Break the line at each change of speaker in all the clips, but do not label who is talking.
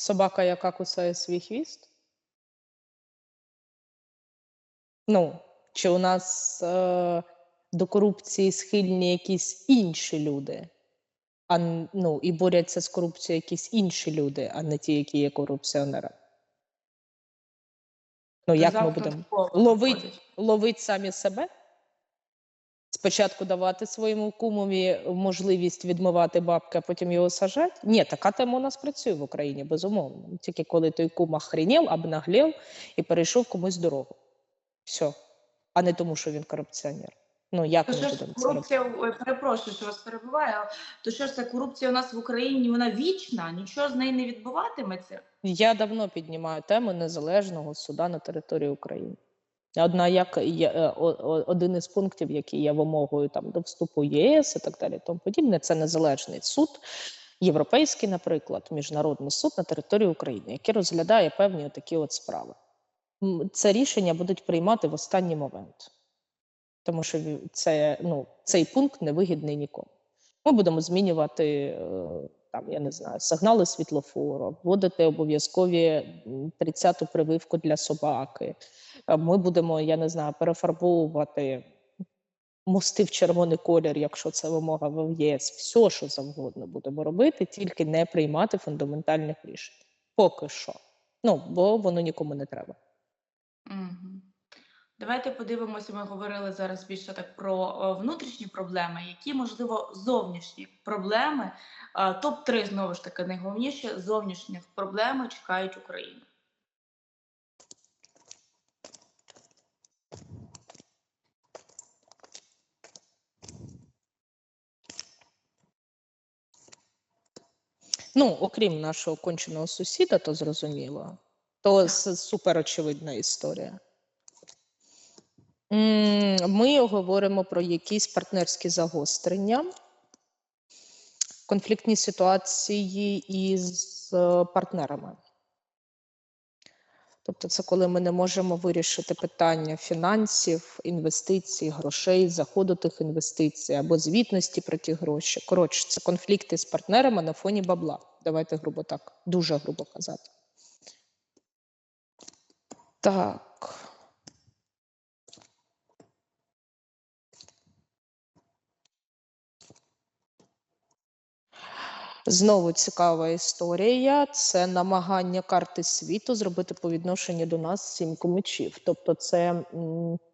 Собака, яка кусає свій хвіст? Ну, чи у нас е, до корупції схильні якісь інші люди, а ну, і борються з корупцією якісь інші люди, а не ті, які є корупціонерами? Ну, як ми будемо
виходить.
ловить самі себе? Спочатку давати своєму кумові можливість відмивати бабки, а потім його сажати? Ні, така тема у нас працює в Україні, безумовно. Тільки коли той кум охренів, обнаглів і перейшов комусь дорогу. Все. А не тому, що він корупціонер. Ну, як
То
ми
що
будемо це робити?
корупція, ой, перепрошую, що вас перебуваю, то що ж це корупція у нас в Україні, вона вічна, нічого з неї не відбуватиметься?
Я давно піднімаю тему незалежного суда на території України. Одна як е, один із пунктів, які є вимогою там до вступу ЄС і так далі, тому подібне, це незалежний суд, європейський, наприклад, міжнародний суд на території України, який розглядає певні такі от справи. Це рішення будуть приймати в останній момент, тому що це ну цей пункт невигідний нікому. Ми будемо змінювати е, там, я не знаю, сигнали світлофору, вводити обов'язкові 30-ту прививку для собаки. Е, Ми будемо, я не знаю, перефарбовувати мости в червоний колір, якщо це вимога в ЄС. Все, що завгодно будемо робити, тільки не приймати фундаментальних рішень. Поки що. Ну, бо воно нікому не треба.
Давайте подивимося, ми говорили зараз більше так про е, внутрішні проблеми, які, можливо, зовнішні проблеми. е, Топ-3, знову ж таки, найголовніше зовнішніх проблеми чекають Україну.
Ну, окрім нашого конченого сусіда, то зрозуміло, то суперочевидна супер очевидна історія. Ми говоримо про якісь партнерські загострення, конфліктні ситуації із е, партнерами. Тобто, це коли ми не можемо вирішити питання фінансів, інвестицій, грошей, заходу тих інвестицій або звітності про ті гроші. Коротше, це конфлікти з партнерами на фоні бабла. Давайте грубо так, дуже грубо казати. Так. Знову цікава історія. Це намагання карти світу зробити по відношенню до нас сімку мечів. Тобто, це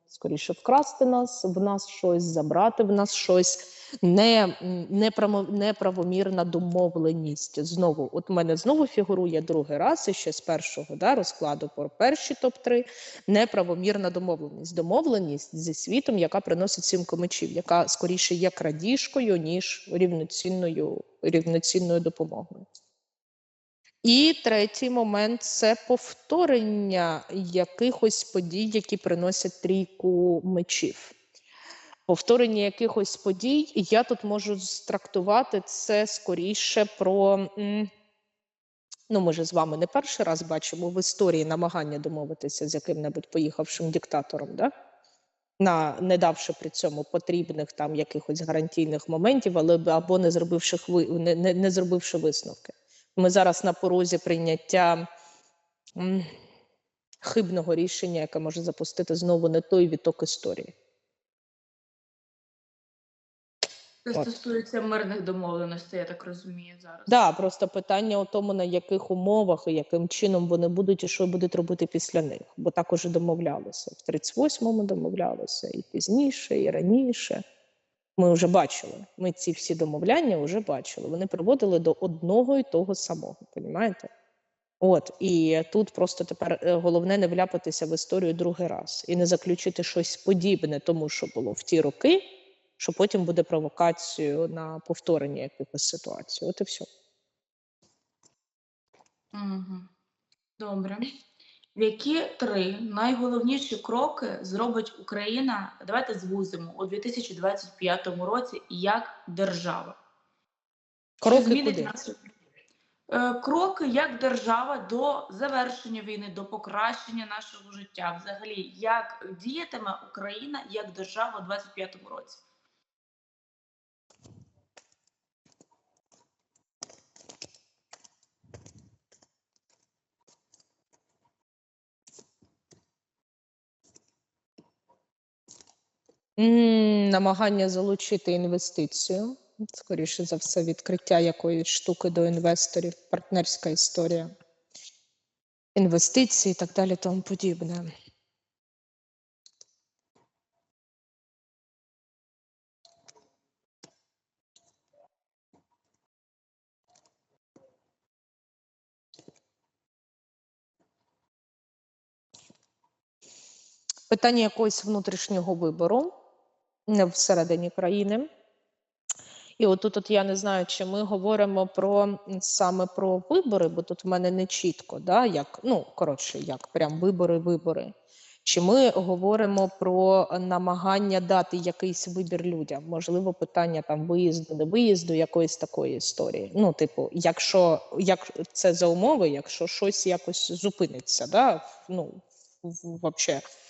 скоріше вкрасти нас, в нас щось, забрати в нас щось, не, неправомірна домовленість. Знову, от мене знову фігурує другий раз, і ще з першого да, розкладу про перші топ-3 неправомірна домовленість. Домовленість зі світом, яка приносить сімку мечів, яка скоріше є крадіжкою, ніж рівноцінною, рівноцінною допомогою. І третій момент це повторення якихось подій, які приносять трійку мечів. Повторення якихось подій, я тут можу трактувати це скоріше про. Ну, ми ж з вами не перший раз бачимо в історії намагання домовитися з яким-небудь поїхавшим диктатором, да? На не давши при цьому потрібних там якихось гарантійних моментів, але або не зробивши хви- не, не, не зробивши висновки. Ми зараз на порозі прийняття хибного рішення, яке може запустити знову не той віток історії.
Це
От.
стосується мирних домовленостей, я так розумію зараз.
Да, просто питання у тому, на яких умовах і яким чином вони будуть, і що будуть робити після них. Бо так уже домовлялися. В 38-му домовлялися, і пізніше, і раніше. Ми вже бачили. Ми ці всі домовляння вже бачили. Вони приводили до одного і того самого, понімаєте? От і тут просто тепер е, головне не вляпатися в історію другий раз і не заключити щось подібне тому, що було в ті роки, що потім буде провокацією на повторення якихось ситуацій. От і все.
Угу. Добре. Які три найголовніші кроки зробить Україна? Давайте звузимо у 2025 році як держава.
Кроки
змінить
куди?
Е, Кроки як держава до завершення війни, до покращення нашого життя. Взагалі, як діятиме Україна як держава у 2025 році?
Намагання залучити інвестицію. Скоріше за все, відкриття якоїсь штуки до інвесторів, партнерська історія. Інвестиції і так далі, тому подібне. Питання якогось внутрішнього вибору всередині країни. І отут от я не знаю, чи ми говоримо про саме про вибори, бо тут в мене не чітко, да, як, ну, коротше, як прям вибори, вибори. Чи ми говоримо про намагання дати якийсь вибір людям? Можливо, питання там виїзду, не виїзду, якоїсь такої історії. Ну, типу, якщо як це за умови, якщо щось якось зупиниться, да, ну, в, в, вообще, Е,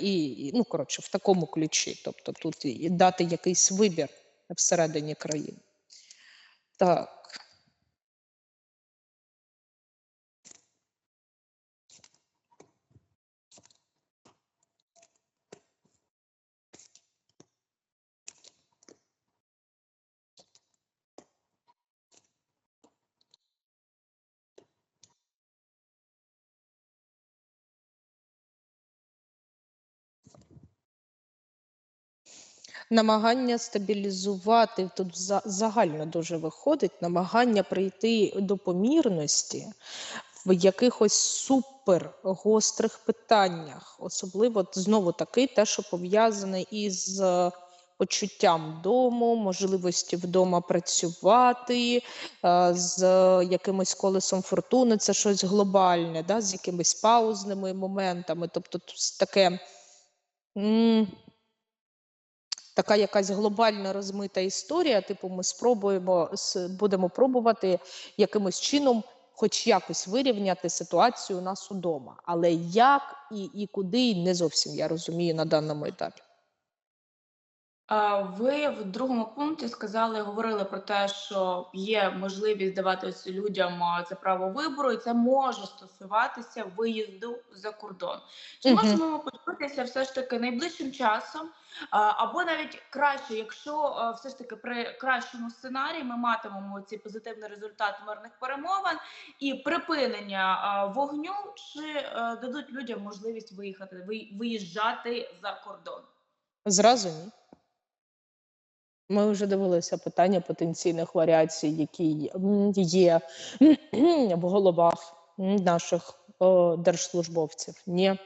і, і, ну, коротше, в такому ключі. Тобто тут дати якийсь вибір всередині країни. Так. Намагання стабілізувати тут загально дуже виходить, намагання прийти до помірності в якихось супер гострих питаннях, особливо знову таки те, що пов'язане із е, почуттям дому, можливості вдома працювати, е, з якимось колесом фортуни, це щось глобальне, да, з якимись паузними моментами. Тобто таке. Така якась глобальна розмита історія. Типу, ми спробуємо будемо пробувати якимось чином, хоч якось вирівняти ситуацію у нас удома. Але як і, і куди не зовсім я розумію на даному етапі.
Ви в другому пункті сказали, говорили про те, що є можливість давати людям це право вибору, і це може стосуватися виїзду за кордон. Чи можемо подивитися все ж таки найближчим часом, або навіть краще, якщо все ж таки при кращому сценарії ми матимемо ці позитивний результат мирних перемовин і припинення вогню, чи дадуть людям можливість виїхати, виїжджати за кордон?
Зразу ні. Ми вже дивилися питання потенційних варіацій, які є в головах наших о, держслужбовців. Ні,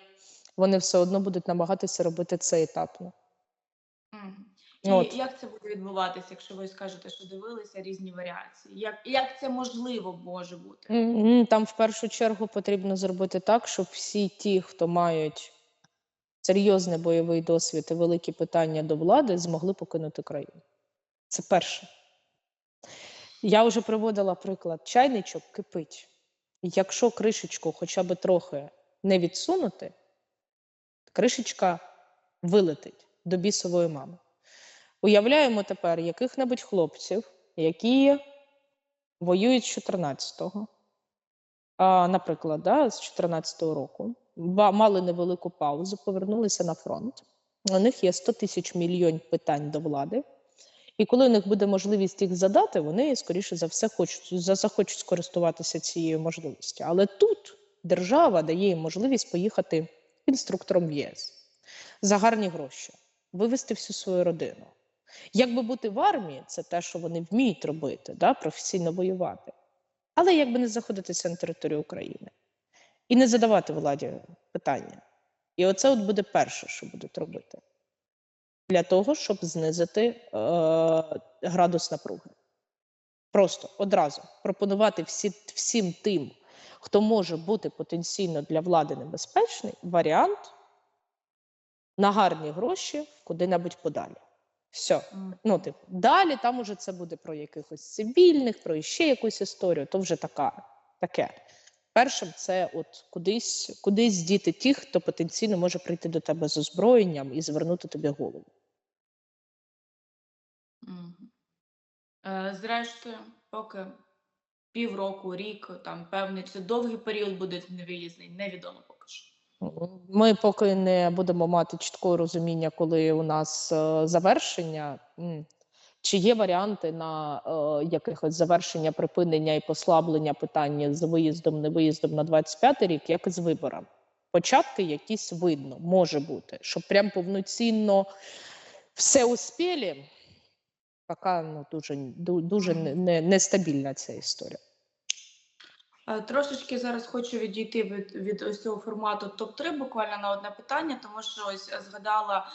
вони все одно будуть намагатися робити це етапно.
І
От.
як це буде відбуватися, якщо ви скажете, що дивилися різні варіації? Як, як це можливо може бути?
Там в першу чергу потрібно зробити так, щоб всі ті, хто мають серйозний бойовий досвід і великі питання до влади, змогли покинути країну. Це перше. Я вже приводила приклад: чайничок кипить. Якщо кришечку хоча б трохи не відсунути, кришечка вилетить до бісової мами. Уявляємо тепер яких-небудь хлопців, які воюють з 14-го, наприклад, да, з 14-го року, мали невелику паузу, повернулися на фронт. У них є 100 тисяч мільйон питань до влади. І коли у них буде можливість їх задати, вони, скоріше за все, хочуть, захочуть скористуватися цією можливістю. Але тут держава дає їм можливість поїхати інструктором в ЄС за гарні гроші, вивезти всю свою родину. Якби бути в армії, це те, що вони вміють робити, да, професійно воювати. Але якби не знаходитися на території України і не задавати владі питання. І оце от буде перше, що будуть робити для того, щоб знизити е, градус напруги. Просто одразу пропонувати всі, всім тим, хто може бути потенційно для влади небезпечний, варіант на гарні гроші куди-небудь подалі. Все. Ну, типу, далі там уже це буде про якихось цивільних, про ще якусь історію, то вже така, таке. Першим це от кудись, кудись діти тих, хто потенційно може прийти до тебе з озброєнням і звернути тобі голову.
Е, Зрештою, поки півроку, рік, там певний чи довгий період буде невиїзний, невідомо поки що.
Ми поки не будемо мати чіткого розуміння, коли у нас е, завершення. Чи є варіанти на е, якихось завершення, припинення і послаблення питання з виїздом, не виїздом на 25 рік, як і з виборами? Початки якісь видно, може бути, щоб прям повноцінно все успіли, поки ну, дуже, ду- дуже не- не- нестабільна ця історія.
Е, Трошечки зараз хочу відійти від, від ось цього формату топ-3 буквально на одне питання, тому що ось е, згадала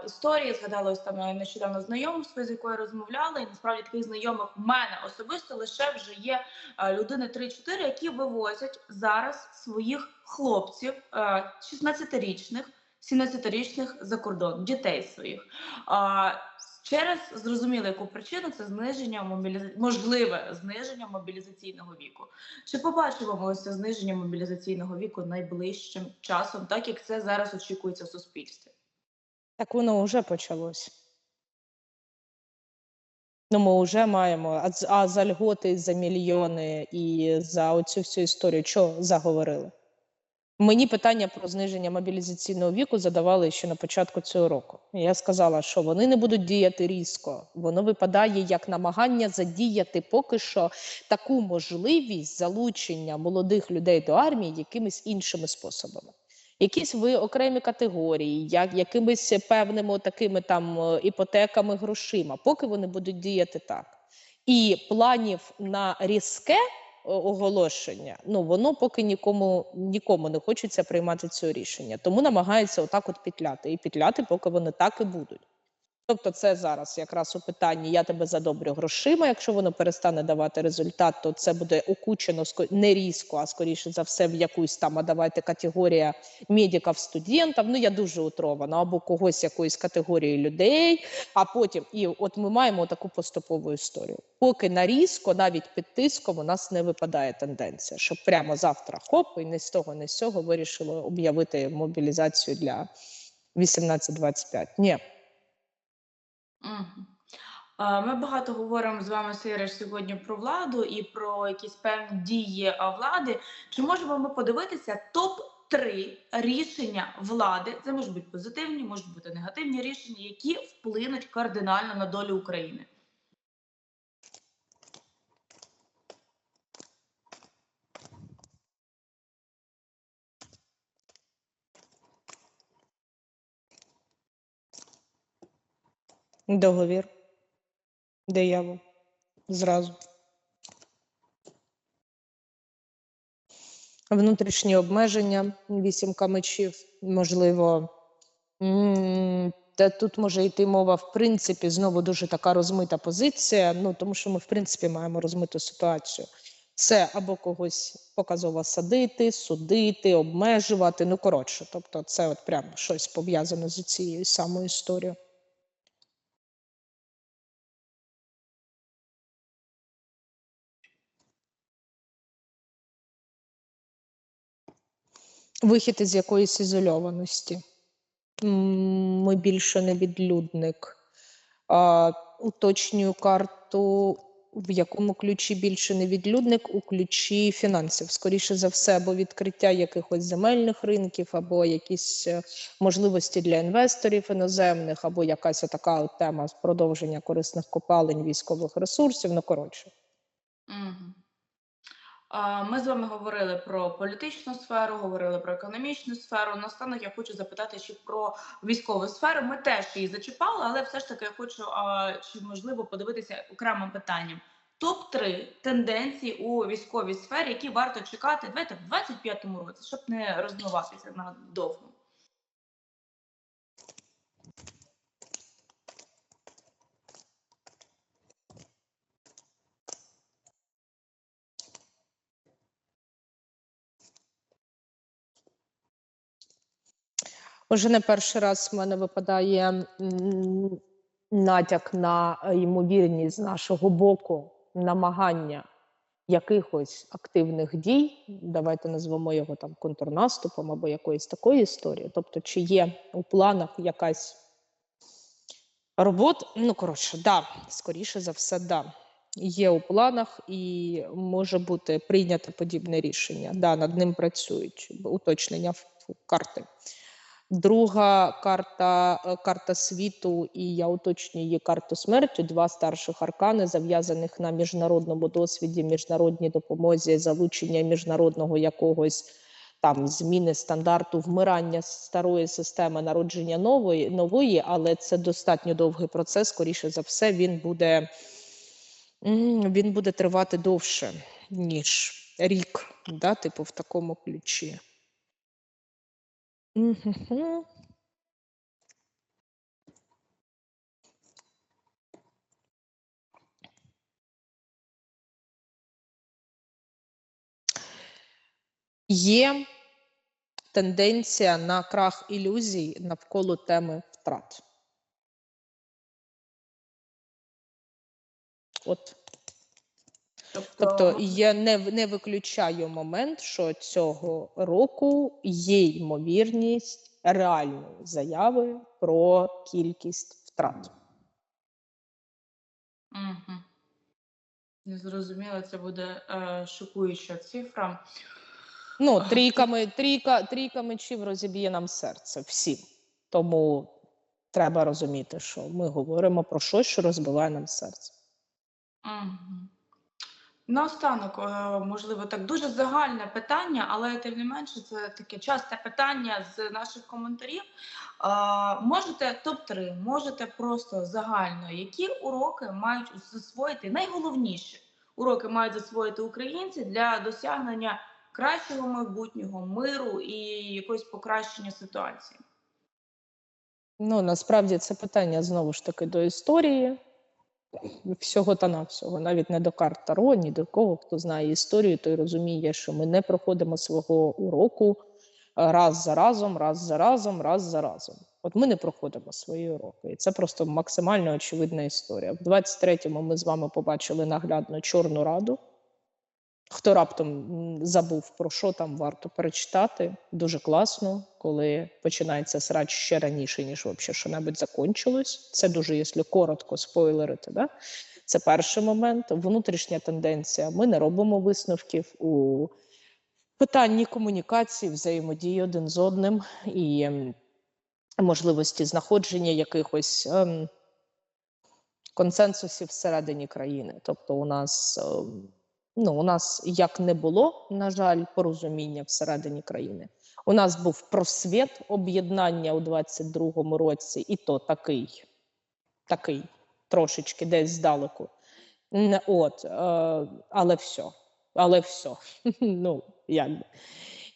е, історії, згадала ось там е, нещодавно знайомство, з якою розмовляла, і насправді таких знайомих в мене особисто лише вже є е, людини 3-4, які вивозять зараз своїх хлопців е, 16-річних, 17-річних за кордон, дітей своїх. А, Через зрозуміло, яку причину це зниження мобіліза... можливе зниження мобілізаційного віку. Чи побачимо ми ось це зниження мобілізаційного віку найближчим часом, так як це зараз очікується в суспільстві?
Так воно вже почалось. Ну, ми вже маємо, а, а за льготи, за мільйони і за оцю всю історію, що заговорили? Мені питання про зниження мобілізаційного віку задавали ще на початку цього року. Я сказала, що вони не будуть діяти різко. Воно випадає як намагання задіяти поки що таку можливість залучення молодих людей до армії якимись іншими способами. Якісь ви окремі категорії, як якимись певними такими там е, іпотеками, грошима, поки вони будуть діяти так. І планів на різке оголошення, ну воно поки нікому нікому не хочеться приймати це рішення. Тому намагаються отак от петляти. І петляти, поки вони так і будуть. Тобто, це зараз якраз у питанні я тебе задобрю грошима. Якщо воно перестане давати результат, то це буде окучено не різко, а скоріше за все в якусь там, а давайте категорія медиків, студентів. Ну я дуже утрована, або когось якоїсь категорії людей. А потім, і от ми маємо таку поступову історію. Поки на різко, навіть під тиском, у нас не випадає тенденція, щоб прямо завтра хоп, і не з того, не з цього вирішили об'явити мобілізацію для 18-25. Ні.
Ми багато говоримо з вами, Сириш, сьогодні про владу і про якісь певні дії влади. Чи можемо ми подивитися топ 3 рішення влади? Це можуть бути позитивні, можуть бути негативні рішення, які вплинуть кардинально на долю України.
Договір. Диявол. Зразу. Внутрішні обмеження, вісімка мечів, можливо. Та тут може йти мова, в принципі, знову дуже така розмита позиція. Ну тому що ми, в принципі, маємо розмиту ситуацію. Це або когось показово садити, судити, обмежувати. Ну коротше, тобто, це от прямо щось пов'язане з цією самою історією. Вихід із якоїсь ізольованості. Ми більше не відлюдник. А, уточнюю карту, в якому ключі більше не відлюдник, у ключі фінансів. Скоріше за все, або відкриття якихось земельних ринків, або якісь е, можливості для інвесторів іноземних, або якась така тема з продовження корисних копалень військових ресурсів. Ну коротше.
Мгм. Ми з вами говорили про політичну сферу, говорили про економічну сферу. Наостанок я хочу запитати ще про військову сферу. Ми теж її зачіпали, але все ж таки я хочу чи можливо подивитися окремим питанням. Топ 3 тенденції у військовій сфері, які варто чекати давайте в 25-му році, щоб не розмиватися надовго.
Уже не перший раз в мене випадає натяк на ймовірність з нашого боку намагання якихось активних дій. Давайте назвемо його там контрнаступом або якоюсь такою історією. Тобто, чи є у планах якась робота? Ну, коротше, да, скоріше за все, да. Є у планах і може бути прийнято подібне рішення. Да, над ним працюють. Уточнення карти. Друга карта е, карта світу, і я уточнюю її карту смерті. Два старших аркани, зав'язаних на міжнародному досвіді, міжнародній допомозі, залучення міжнародного якогось там зміни стандарту вмирання старої системи, народження нової, нової, але це достатньо довгий процес. Скоріше за все, він буде, він буде тривати довше, ніж рік, да, типу в такому ключі. Є тенденція на крах ілюзій навколо теми втрат. От. Тобто я не, не виключаю момент, що цього року є ймовірність реальної заяви про кількість втрат.
Угу. Зрозуміло, це буде е, шокуюча цифра.
Ну,
Ах,
трійка, трійка, трійка мечів розіб'є нам серце всім. Тому треба розуміти, що ми говоримо про щось, що розбиває нам серце.
Угу. Наостанок, е, можливо, так дуже загальне питання, але тим не менше, це таке часте питання з наших коментарів. Е, Можете топ-3, можете просто загально, які уроки мають засвоїти, найголовніші уроки мають засвоїти українці для досягнення кращого майбутнього, миру і якогось покращення ситуації.
Ну, насправді це питання знову ж таки до історії. Всього та навсього, навіть не до карт Таро, ні до кого, хто знає історію, той розуміє, що ми не проходимо свого уроку е, раз за разом, раз за разом, раз за разом. От ми не проходимо свої уроки. І це просто максимально очевидна історія. В 23-му ми з вами побачили наглядно Чорну Раду. Хто раптом забув, про що там варто перечитати, дуже класно, коли починається срач ще раніше, ніж взагалі що-небудь закончилось. Це дуже, якщо коротко спойлерити. Да? Це перший момент. Внутрішня тенденція. Ми не робимо висновків у питанні комунікації, взаємодії один з одним і можливості знаходження якихось ем, консенсусів всередині країни. Тобто, у нас. ем, Ну, у нас як не було, на жаль, порозуміння всередині країни. У нас був просвіт об'єднання у 22-му році, і то такий, такий, трошечки десь здалеку. От, е, але все. Але все. ну, якби.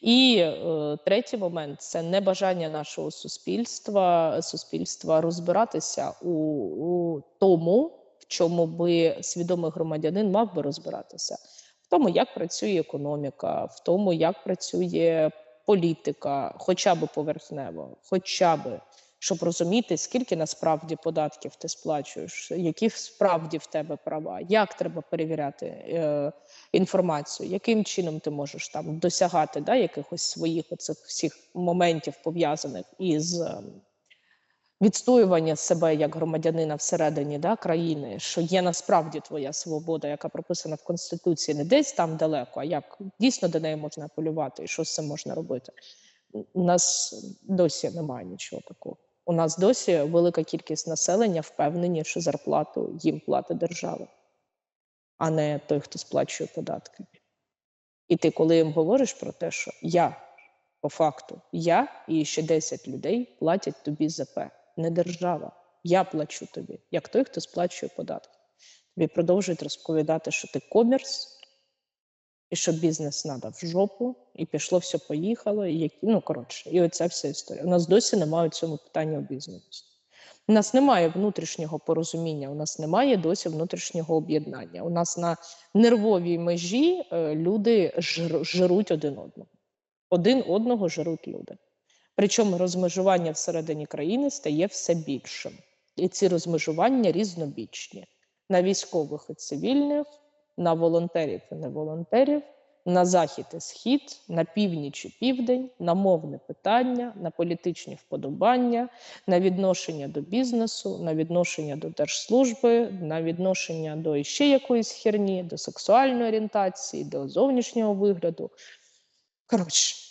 І е, третій момент це небажання нашого суспільства, суспільства розбиратися у, у тому, чому би свідомий громадянин мав би розбиратися, в тому, як працює економіка, в тому, як працює політика, хоча б поверхнево, хоча б щоб розуміти, скільки насправді податків ти сплачуєш, які справді в тебе права, як треба перевіряти е, інформацію, яким чином ти можеш там досягати да, якихось своїх оцих всіх моментів пов'язаних із ем, відстоювання себе як громадянина всередині да, країни, що є насправді твоя свобода, яка прописана в конституції, не десь там далеко, а як дійсно до неї можна апелювати, і що з цим можна робити. У нас досі немає нічого такого. У нас досі велика кількість населення впевнені, що зарплату їм платить держава, а не той, хто сплачує податки. І ти, коли їм говориш про те, що я по факту, я і ще 10 людей платять тобі ЗП, не держава. Я плачу тобі, як той, хто сплачує податки. Тобі продовжують розповідати, що ти комерс, і що бізнес треба в жопу, і пішло все, поїхало, і які, ну коротше, і оця вся історія. У нас досі немає у цьому питання обізнаності. У нас немає внутрішнього порозуміння, у нас немає досі внутрішнього об'єднання. У нас на нервовій межі е, люди жир, жируть один одного. Один одного жируть люди. Причому розмежування всередині країни стає все більшим. І ці розмежування різнобічні на військових і цивільних, на волонтерів і неволонтерів, на захід і схід, на північ і південь, на мовне питання, на політичні вподобання, на відношення до бізнесу, на відношення до держслужби, на відношення до іще якоїсь херні, до сексуальної орієнтації, до зовнішнього вигляду. Коротше,